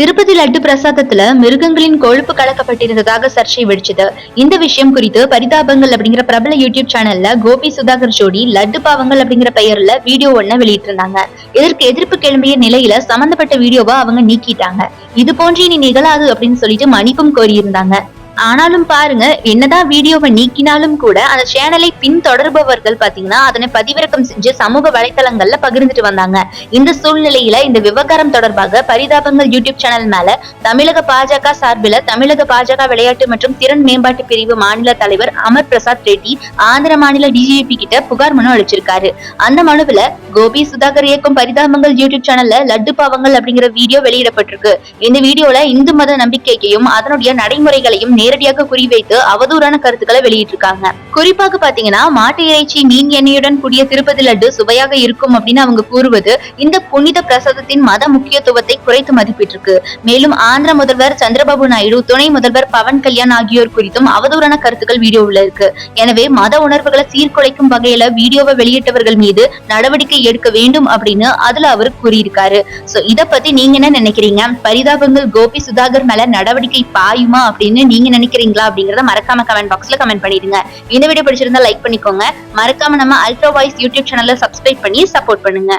திருப்பதி லட்டு பிரசாதத்துல மிருகங்களின் கொழுப்பு கலக்கப்பட்டிருந்ததாக சர்ச்சை வெடிச்சது. இந்த விஷயம் குறித்து பரிதாபங்கள் அப்படிங்கிற பிரபல யூடியூப் சேனல்ல கோபி சுதாகர் ஜோடி லட்டு பாவங்கள் அப்படிங்கிற பெயர்ல வீடியோ ஒண்ண வெளியிட்டிருந்தாங்க. இதற்கு எதிர்ப்பு கிளம்பிய நிலையில சம்பந்தப்பட்ட வீடியோவை அவங்க நீக்கிட்டாங்க. இது போன்று இனி நிகழாது அப்படின்னு சொல்லிட்டு மன்னிப்பும் கோரியிருந்தாங்க. ஆனாலும் பாருங்க என்னதான் வீடியோவை நீக்கினாலும் கூட அந்த சேனலை பின்தொடர்பவர்கள் பாத்தீங்கன்னா அதனை பதிவிறக்கம் செஞ்சு சமூக வலைத்தளங்கள்ல பகிர்ந்துட்டு வந்தாங்க. இந்த சூழ்நிலையில இந்த விவகாரம் தொடர்பாக பரிதாபங்கள் யூடியூப் சேனல் மேல தமிழக பாஜக சார்பில் தமிழக பாஜக விளையாட்டு மற்றும் திறன் மேம்பாட்டு பிரிவு மாநில தலைவர் அமர் பிரசாத் ரெட்டி ஆந்திர மாநில டிஜிபி கிட்ட புகார் மனு அளிச்சிருக்காரு. அந்த மனுவுல கோபி சுதாகர் இயக்கும் பரிதாபங்கள் யூடியூப் சேனல்ல லட்டு பாவங்கள் அப்படிங்கிற வீடியோ வெளியிடப்பட்டிருக்கு. இந்த வீடியோல இந்து மத நம்பிக்கையையும் அதனுடைய நடைமுறைகளையும் நேரடியாக குறிவைத்து அவதூறான கருத்துக்களை வெளியிட்டிருக்காங்க. குறிப்பாக பாத்தீங்கன்னா மாட்டு இறைச்சி மீன் எண்ணெயுடன் கூடிய திருப்பதி லட்டு சுவையாக இருக்கும் அப்படின்னு அவங்க கூறுவது இந்த புனித பிரசாதத்தின் மத முக்கியத்துவத்தை குறைத்து மதிப்பிட்டிருக்கு. மேலும் ஆந்திர முதல்வர் சந்திரபாபு நாயுடு துணை முதல்வர் பவன் கல்யாண் ஆகியோர் குறித்தும் அவதூறான கருத்துக்கள் வீடியோவில் இருக்கு. எனவே மத உணர்வுகளை சீர்குலைக்கும் வகையில வீடியோவை வெளியிட்டவர்கள் மீது நடவடிக்கை எடுக்க வேண்டும் அப்படின்னு அதுல அவர் கூறியிருக்காரு. சோ இத பத்தி நீங்க என்ன நினைக்கிறீங்க? பரிதாபங்கள் கோபி சுதாகர் மேல நடவடிக்கை பாயுமா அப்படின்னு நீங்க நினைக்கிறீங்களா அப்படிங்கறத மறக்காம கமெண்ட் பாக்ஸ்ல கமெண்ட் பண்ணிடுங்க. இந்த வீடியோ பிடிச்சிருந்தா லைக் பண்ணிக்கோங்க. மறக்காம நம்ம அல்ட்ரா வாய்ஸ் யூடியூப் சேனல்ல சப்ஸ்கிரைப் பண்ணி சப்போர்ட் பண்ணுங்க.